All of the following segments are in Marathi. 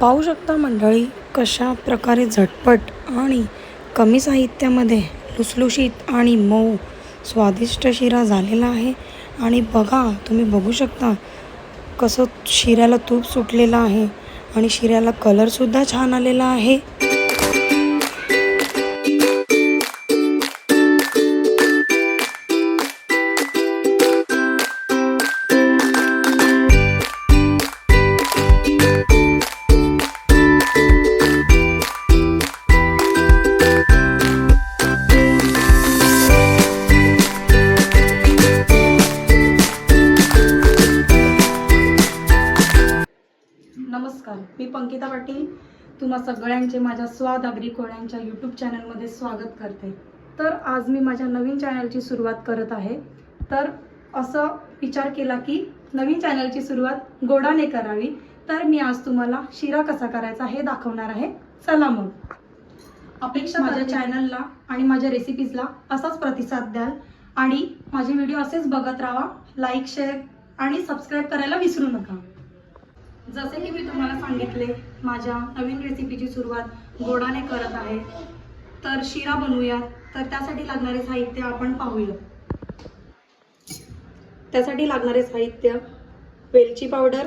पाहू शकता मंडळी कशा प्रकारे झटपट आणि कमी साहित्यामध्ये लुसलुशीत आणि मऊ स्वादिष्ट शिरा झालेला आहे. आणि बघा तुम्ही बघू शकता कसं शिऱ्याला तूप सुटलेलं आहे आणि शिऱ्याला कलरसुद्धा छान आलेला आहे. मी पंकिता पाटील तुम्हा सगळ्यांचे माझ्या स्वाद आगरी कोळ्यांच्या यूट्यूब चॅनलमध्ये स्वागत करते. तर आज मी माझ्या नवीन चॅनलची सुरुवात करत आहे. तर असं विचार केला की नवीन चॅनलची सुरुवात गोडाने करावी. तर मी आज तुम्हाला शिरा कसा करायचा हे दाखवणार आहे. चला मग. अपेक्षा माझ्या चॅनलला आणि माझ्या रेसिपीजला असाच प्रतिसाद द्याल. आणि माझे व्हिडिओ असेच बघत राहा. लाईक शेअर आणि सबस्क्राईब करायला विसरू नका. जसे की मी तुम्हाला सांगितले माझ्या नवीन रेसिपीची सुरुवात गोडाने करत आहे. तर शिरा बनवूया तर त्यासाठी लागणारे साहित्य आपण पाहूया. त्यासाठी लागणारे साहित्य वेलची पावडर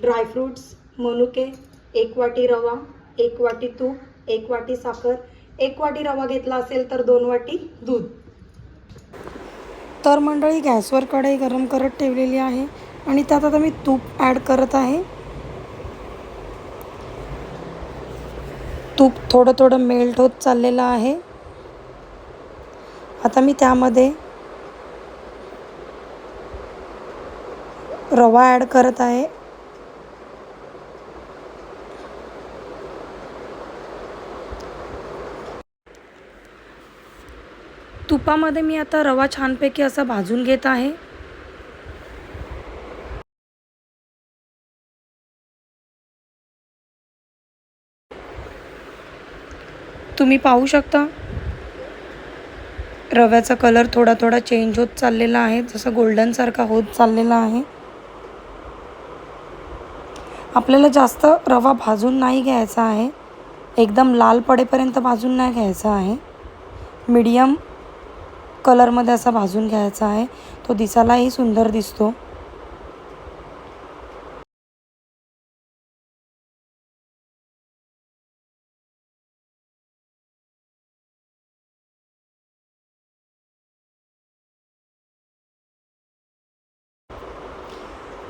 ड्रायफ्रूट्स मनुके एक वाटी रवा एक वाटी तूप एक वाटी साखर एक वाटी रवा घेतला असेल तर दोन वाटी दूध. तर मंडळी गॅसवर कढई गरम करत ठेवलेली आहे आणि त्यात आता मी तूप ॲड करत आहे. तूप थोडं थोडं मेल्ट होत चाललेलं आहे. आता मी त्यामध्ये रवा ॲड करत आहे. तुपामध्ये मी आता रवा छानपैकी असा भाजून घेत आहे. तुम्ही पाहू शकता. रव्याचा कलर थोडा थोडा चेंज होत चाललेला आहे. जसं गोल्डनसारखा होत चाललेला आहे. आपल्याला जास्त रवा भाजून नाही घ्यायचा आहे. एकदम लाल पडेपर्यंत भाजून नाही घ्यायचा आहे. मीडियम कलरमध्ये असा भाजून घ्यायचा आहे. तो दिसायलाही सुंदर दिसतो.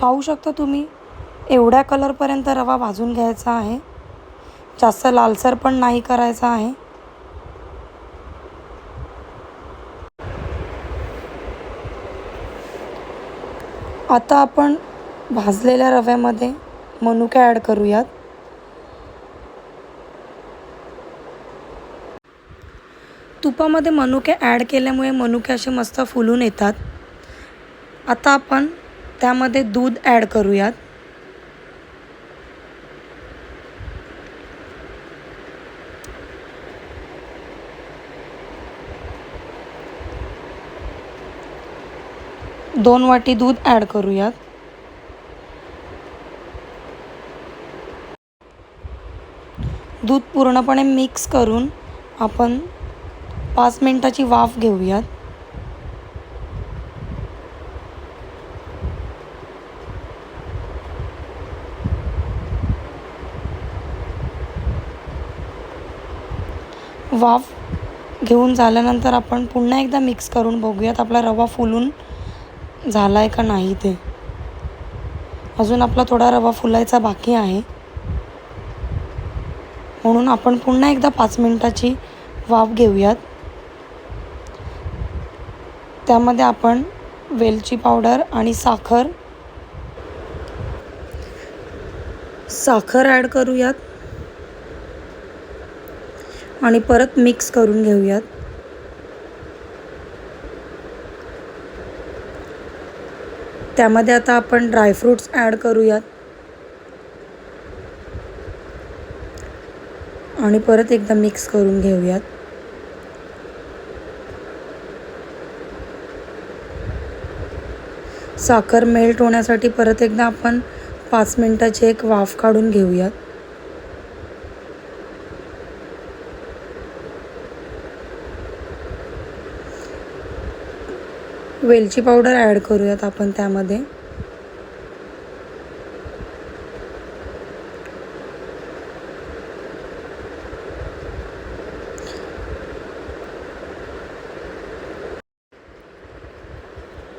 पाहू शकता तुम्ही एवढ्या कलरपर्यंत रवा भाजून घ्यायचा आहे. जास्त लालसर पण नाही करायचा आहे. आता आपण भाजलेल्या रव्यामध्ये मनुके ॲड करूयात. तुपामध्ये मनुके ॲड केल्यामुळे मनुके असे मस्त फुलून येतात. आता आपण त्यामध्ये दूध ॲड करूयात. दोन वाटी दूध ॲड करूयात. दूध पूर्णपणे मिक्स करून आपण पाच मिनटाची वाफ घेऊयात. वाफ घेऊन झाल्यानंतर आपण पुन्हा एकदा मिक्स करून बघूयात आपला रवा फुलून झाला आहे का नाही ते. अजून आपला थोडा रवा फुलायचा बाकी आहे. म्हणून आपण पुन्हा एकदा पाच मिनटाची वाफ घेऊयात. त्यामध्ये आपण वेलची पावडर आणि साखर साखर ॲड करूयात. आणि परत मिक्स करून घेऊयात. त्यामध्ये आता आपण ड्रायफ्रूट्स ॲड करूयात. आणि परत एकदा मिक्स करून घेऊयात. साखर मेल्ट होण्यासाठी परत एकदा आपण पाच मिनटाची एक वाफ काढून घेऊयात. वेलची पावडर ॲड करूयात आपण त्यामध्ये.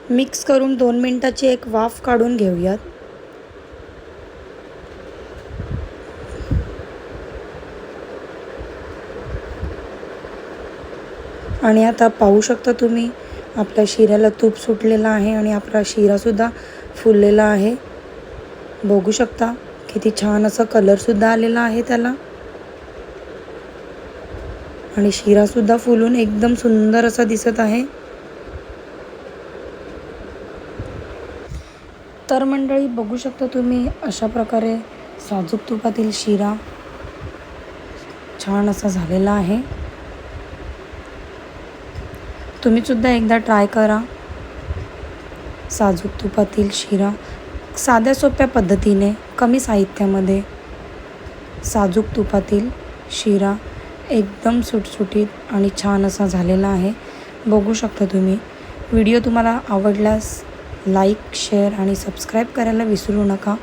मिक्स करून दोन मिनटाची एक वाफ काढून घेऊयात. आणि आता पाहू शकता तुम्ही आपल्या शिऱ्याला तूप सुटलेलं आहे आणि आपला शिरासुद्धा फुललेला आहे. बघू शकता किती छान असा कलरसुद्धा आलेला आहे त्याला. आणि शिरासुद्धा फुलून एकदम सुंदर असा दिसत आहे. तर मंडळी बघू शकता तुम्ही अशा प्रकारे साजूक तुपातील शिरा छान असा झालेला आहे. तुम्हीसुद्धा एकदा ट्राय करा. साजूक तुपातील शिरा. साध्या सोप्या पद्धतीने कमी साहित्यामध्ये. साजूक तुपातील शिरा एकदम सुटसुटीत आणि छान असा झालेला आहे. बघू शकता तुम्ही. व्हिडिओ तुम्हाला आवडल्यास लाईक शेअर आणि सबस्क्राईब करायला विसरू नका.